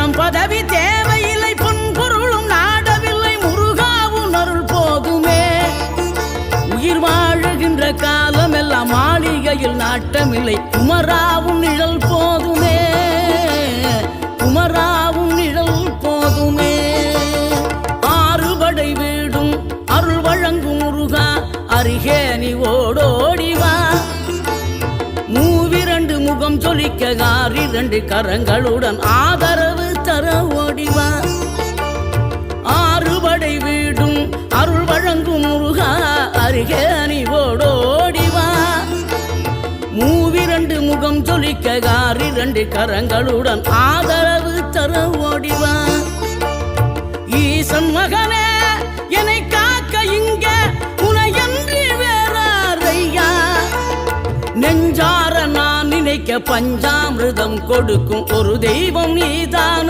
நம் பதவி தேவையில்லை பொன்பொருளும் நாடவில்லை முருகாவும் அருள் போதுமே. உயிர் வாழுகின்ற காலம் எல்லாம் மாளிகையில் நாட்டமில்லை குமராவும் நிழல் போதுமே. குமராவும் நிழல் போதுமே. ஆறுபடை வீடும் அருள் வழங்கும் முருகா அருகே நீ ஓடோடிவா மூவிரண்டு முகம் சொலிக்க ஆறிரண்டு கரங்களுடன் ஆதரவு அருகே நீ ஓடோடிவா மூவிரண்டு முகம் சொலிக்க ஆறிரண்டு கரங்களுடன் ஆதரவு தர ஓடிவா ஈசன் மகனே என்னை காக்க இங்க உனையன்றி வேறாரையா? நெஞ்சார நான் நினைக்க பஞ்சாமிர்தம் கொடுக்கும் ஒரு தெய்வம் நீதான்.